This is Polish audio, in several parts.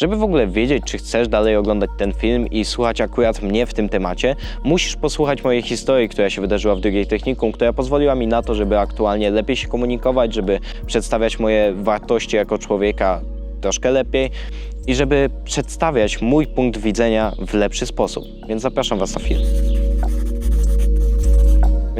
Żeby w ogóle wiedzieć, czy chcesz dalej oglądać ten film i słuchać akurat mnie w tym temacie, musisz posłuchać mojej historii, która się wydarzyła w drugiej technikum, która pozwoliła mi na to, żeby aktualnie lepiej się komunikować, żeby przedstawiać moje wartości jako człowieka troszkę lepiej i żeby przedstawiać mój punkt widzenia w lepszy sposób. Więc zapraszam Was na film.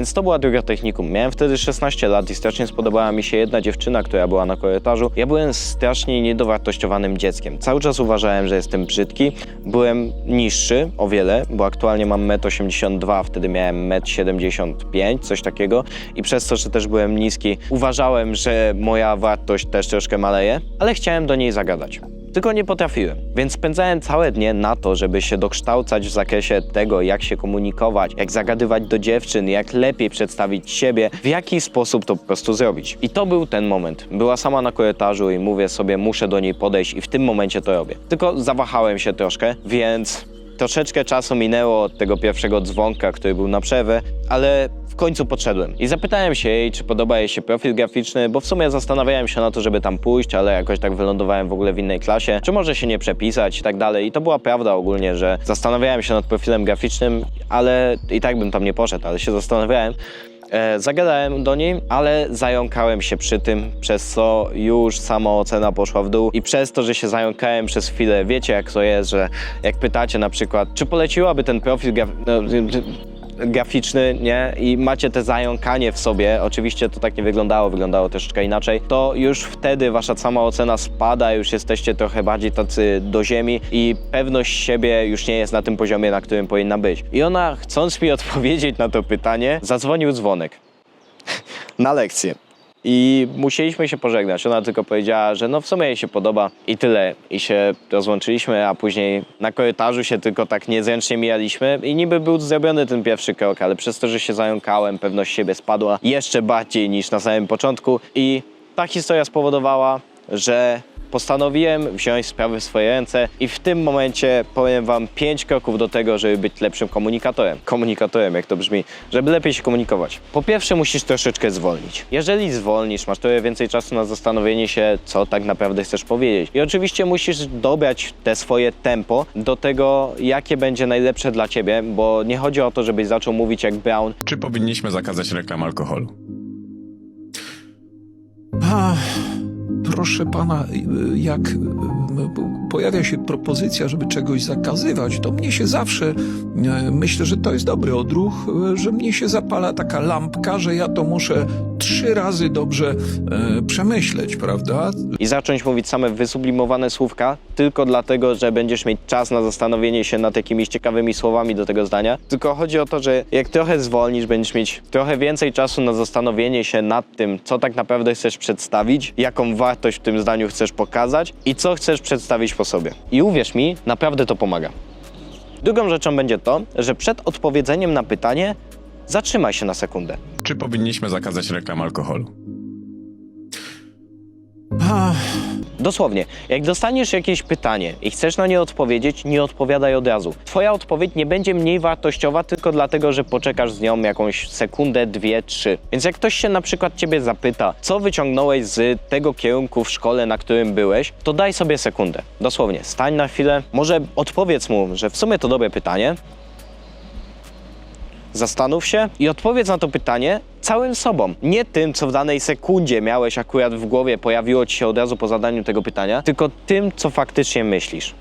Więc to była druga technikum. Miałem wtedy 16 lat i strasznie spodobała mi się jedna dziewczyna, która była na korytarzu. Ja byłem strasznie niedowartościowanym dzieckiem. Cały czas uważałem, że jestem brzydki. Byłem niższy o wiele, bo aktualnie mam 1,82 m, wtedy miałem 1,75 m, coś takiego. I przez to, że też byłem niski, uważałem, że moja wartość też troszkę maleje, ale chciałem do niej zagadać. Tylko nie potrafiłem. Więc spędzałem całe dnie na to, żeby się dokształcać w zakresie tego, jak się komunikować, jak zagadywać do dziewczyn, jak lepiej przedstawić siebie, w jaki sposób to po prostu zrobić. I to był ten moment. Była sama na korytarzu i mówię sobie, muszę do niej podejść i w tym momencie to robię. Tylko zawahałem się troszkę, więc troszeczkę czasu minęło od tego pierwszego dzwonka, który był na przerwę, ale w końcu podszedłem. I zapytałem się jej, czy podoba jej się profil graficzny, bo w sumie zastanawiałem się na to, żeby tam pójść, ale jakoś tak wylądowałem w ogóle w innej klasie, czy może się nie przepisać i tak dalej. I to była prawda ogólnie, że zastanawiałem się nad profilem graficznym, ale i tak bym tam nie poszedł, ale się zastanawiałem. E, zagadałem do niej, ale zająkałem się przy tym, przez co już sama ocena poszła w dół. I przez to, że się zająkałem przez chwilę, wiecie jak to jest, że jak pytacie na przykład, czy poleciłaby ten profil no, graficzny, nie? I macie te zająkanie w sobie, oczywiście to tak nie wyglądało, wyglądało troszeczkę inaczej, to już wtedy wasza sama ocena spada, już jesteście trochę bardziej tacy do ziemi i pewność siebie już nie jest na tym poziomie, na którym powinna być. I ona, chcąc mi odpowiedzieć na to pytanie, zadzwonił dzwonek na lekcję. I musieliśmy się pożegnać. Ona tylko powiedziała, że no w sumie jej się podoba i tyle. I się rozłączyliśmy, a później na korytarzu się tylko tak niezręcznie mijaliśmy i niby był zrobiony ten pierwszy krok, ale przez to, że się zająkałem, pewność siebie spadła jeszcze bardziej niż na samym początku i ta historia spowodowała, że postanowiłem wziąć sprawy w swoje ręce i w tym momencie powiem wam pięć kroków do tego, żeby być lepszym komunikatorem. Komunikatorem, jak to brzmi, żeby lepiej się komunikować. Po pierwsze musisz troszeczkę zwolnić. Jeżeli zwolnisz, masz trochę więcej czasu na zastanowienie się, co tak naprawdę chcesz powiedzieć. I oczywiście musisz dobrać te swoje tempo do tego, jakie będzie najlepsze dla ciebie, bo nie chodzi o to, żebyś zaczął mówić jak Brown, Czy powinniśmy zakazać reklam alkoholu? A, proszę pana, y, jak y, y, pojawia się propozycja, żeby czegoś zakazywać, to mnie się zawsze, myślę, że to jest dobry odruch, że mnie się zapala taka lampka, że ja to muszę trzy razy dobrze y, przemyśleć, prawda? i zacząć mówić same wysublimowane słówka, tylko dlatego, że będziesz mieć czas na zastanowienie się nad jakimiś ciekawymi słowami do tego zdania. Tylko chodzi o to, że jak trochę zwolnisz, będziesz mieć trochę więcej czasu na zastanowienie się nad tym, co tak naprawdę chcesz przedstawić, jaką wartość w tym zdaniu chcesz pokazać i co chcesz przedstawić po sobie. I uwierz mi, naprawdę to pomaga. Drugą rzeczą będzie to, że przed odpowiedzeniem na pytanie zatrzymaj się na sekundę. Czy powinniśmy zakazać reklam alkoholu? Dosłownie, jak dostaniesz jakieś pytanie i chcesz na nie odpowiedzieć, nie odpowiadaj od razu. Twoja odpowiedź nie będzie mniej wartościowa tylko dlatego, że poczekasz z nią jakąś sekundę, dwie, trzy. Więc jak ktoś się na przykład ciebie zapyta, co wyciągnąłeś z tego kierunku w szkole, na którym byłeś, to daj sobie sekundę. Dosłownie, stań na chwilę, może odpowiedz mu, że w sumie to dobre pytanie, Zastanów się i odpowiedz na to pytanie całym sobą. Nie tym, co w danej sekundzie miałeś akurat w głowie, pojawiło ci się od razu po zadaniu tego pytania, tylko tym, co faktycznie myślisz.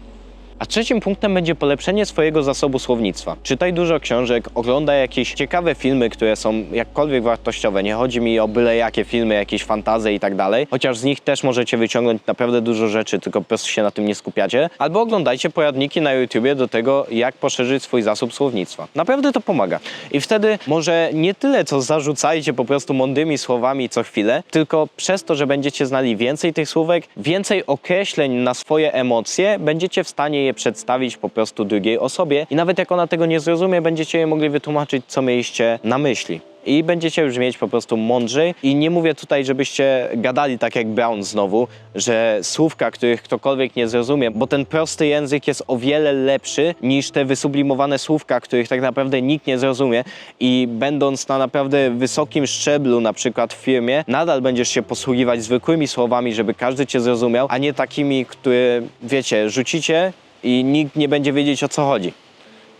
A trzecim punktem będzie polepszenie swojego zasobu słownictwa. Czytaj dużo książek, oglądaj jakieś ciekawe filmy, które są jakkolwiek wartościowe. Nie chodzi mi o byle jakie filmy, jakieś fantazy i tak dalej, chociaż z nich też możecie wyciągnąć naprawdę dużo rzeczy, tylko po prostu się na tym nie skupiacie. Albo oglądajcie poradniki na YouTubie do tego, jak poszerzyć swój zasób słownictwa. Naprawdę to pomaga. I wtedy może nie tyle, co zarzucajcie po prostu mądrymi słowami co chwilę, tylko przez to, że będziecie znali więcej tych słówek, więcej określeń na swoje emocje, będziecie w stanie je przedstawić po prostu drugiej osobie i nawet jak ona tego nie zrozumie, będziecie je mogli wytłumaczyć, co mieliście na myśli. I będziecie już mieć po prostu mądrzej. I nie mówię tutaj, żebyście gadali tak jak Brown znowu, że słówka, których ktokolwiek nie zrozumie, bo ten prosty język jest o wiele lepszy niż te wysublimowane słówka, których tak naprawdę nikt nie zrozumie i będąc na naprawdę wysokim szczeblu, na przykład w firmie, nadal będziesz się posługiwać zwykłymi słowami, żeby każdy cię zrozumiał, a nie takimi, które, wiecie, rzucicie i nikt nie będzie wiedzieć o co chodzi.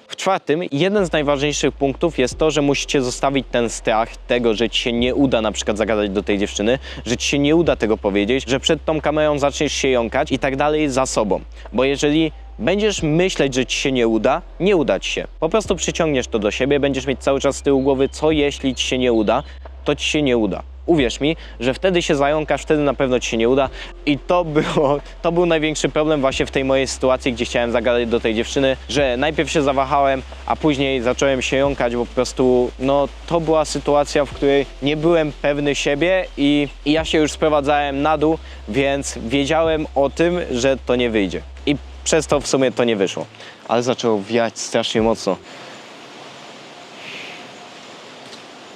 W czwartym, jeden z najważniejszych punktów jest to, że musicie zostawić ten strach tego, że ci się nie uda na przykład zagadać do tej dziewczyny, że ci się nie uda tego powiedzieć, że przed tą kamerą zaczniesz się jąkać i tak dalej za sobą. Bo jeżeli będziesz myśleć, że ci się nie uda, nie uda ci się. Po prostu przyciągniesz to do siebie, będziesz mieć cały czas z tyłu głowy, co jeśli ci się nie uda, to ci się nie uda. Uwierz mi, że wtedy się zająkasz, wtedy na pewno ci się nie uda. I to, było, to był największy problem właśnie w tej mojej sytuacji, gdzie chciałem zagadać do tej dziewczyny, że najpierw się zawahałem, a później zacząłem się jąkać, bo po prostu no, to była sytuacja, w której nie byłem pewny siebie i, i ja się już sprowadzałem na dół, więc wiedziałem o tym, że to nie wyjdzie. I przez to w sumie to nie wyszło. Ale zaczęło wiać strasznie mocno.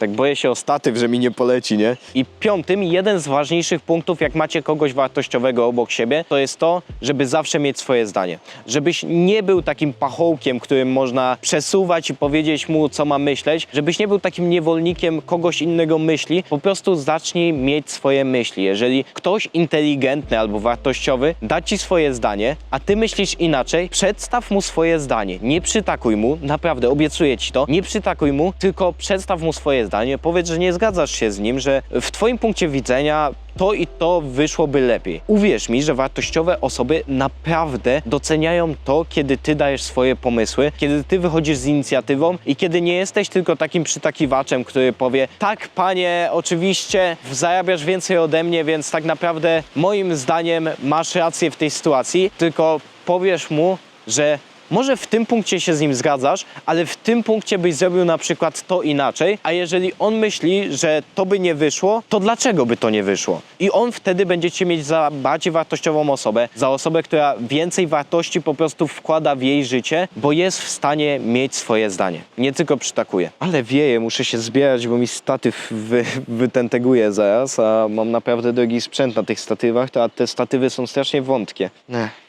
Tak boję się o statyw, że mi nie poleci, nie? I piątym, jeden z ważniejszych punktów, jak macie kogoś wartościowego obok siebie, to jest to, żeby zawsze mieć swoje zdanie. Żebyś nie był takim pachołkiem, którym można przesuwać i powiedzieć mu, co ma myśleć. Żebyś nie był takim niewolnikiem kogoś innego myśli. Po prostu zacznij mieć swoje myśli. Jeżeli ktoś inteligentny albo wartościowy da ci swoje zdanie, a ty myślisz inaczej, przedstaw mu swoje zdanie. Nie przytakuj mu, naprawdę, obiecuję ci to. Nie przytakuj mu, tylko przedstaw mu swoje zdanie. Powiedz, że nie zgadzasz się z nim, że w twoim punkcie widzenia to i to wyszłoby lepiej. Uwierz mi, że wartościowe osoby naprawdę doceniają to, kiedy ty dajesz swoje pomysły, kiedy ty wychodzisz z inicjatywą i kiedy nie jesteś tylko takim przytakiwaczem, który powie: Tak, panie, oczywiście zarabiasz więcej ode mnie, więc tak naprawdę moim zdaniem masz rację w tej sytuacji, tylko powiesz mu, że może w tym punkcie się z nim zgadzasz, ale w tym punkcie byś zrobił na przykład to inaczej, a jeżeli on myśli, że to by nie wyszło, to dlaczego by to nie wyszło? I on wtedy będziecie mieć za bardziej wartościową osobę, za osobę, która więcej wartości po prostu wkłada w jej życie, bo jest w stanie mieć swoje zdanie. Nie tylko przytakuje. Ale wieje, muszę się zbierać, bo mi statyw wy, wytenteguje zaraz, a mam naprawdę drogi sprzęt na tych statywach, to, a te statywy są strasznie wątkie. Ech.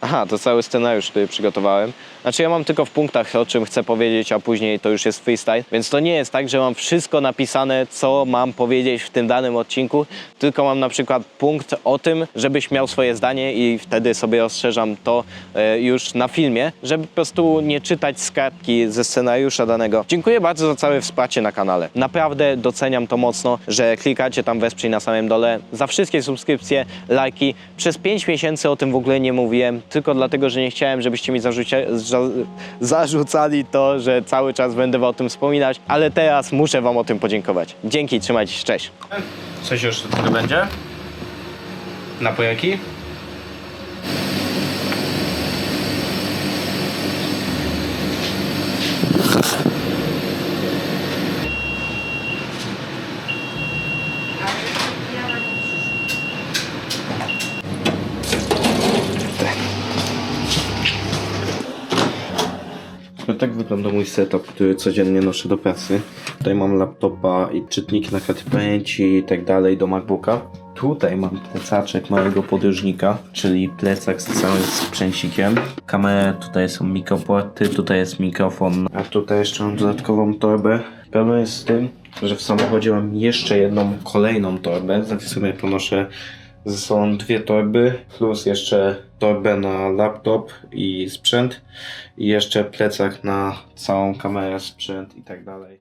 Aha, to cały scenariusz, który przygotowałem. Znaczy ja mam tylko w punktach, o czym chcę powiedzieć, a później to już jest freestyle. Więc to nie jest tak, że mam wszystko napisane, co mam powiedzieć w tym danym odcinku, tylko mam na przykład punkt o tym, żebyś miał swoje zdanie i wtedy sobie rozszerzam to e, już na filmie, żeby po prostu nie czytać z kartki ze scenariusza danego. Dziękuję bardzo za całe wsparcie na kanale. Naprawdę doceniam to mocno, że klikacie tam wesprzyj na samym dole. Za wszystkie subskrypcje, lajki. Przez 5 miesięcy o tym w ogóle nie mówiłem, tylko dlatego, że nie chciałem, żebyście mi zarzucali to, że cały czas będę o tym wspominać, ale teraz muszę wam o tym podziękować. Dzięki, trzymajcie się, cześć. Coś już tutaj będzie? Napojaki? Tak wygląda mój setup, który codziennie noszę do pracy. Tutaj mam laptopa i czytniki na karty pamięci i tak dalej do MacBooka. Tutaj mam plecaczek małego podróżnika, czyli plecak z całym sprzęcikiem. Kamerę, tutaj są mikroporty, tutaj jest mikrofon, a tutaj jeszcze mam dodatkową torbę. Problem jest z tym, że w samochodzie mam jeszcze jedną kolejną torbę, znaczy w sumie ponoszę sobą dwie torby, plus jeszcze torbę na laptop i sprzęt i jeszcze plecak na całą kamerę, sprzęt i tak dalej.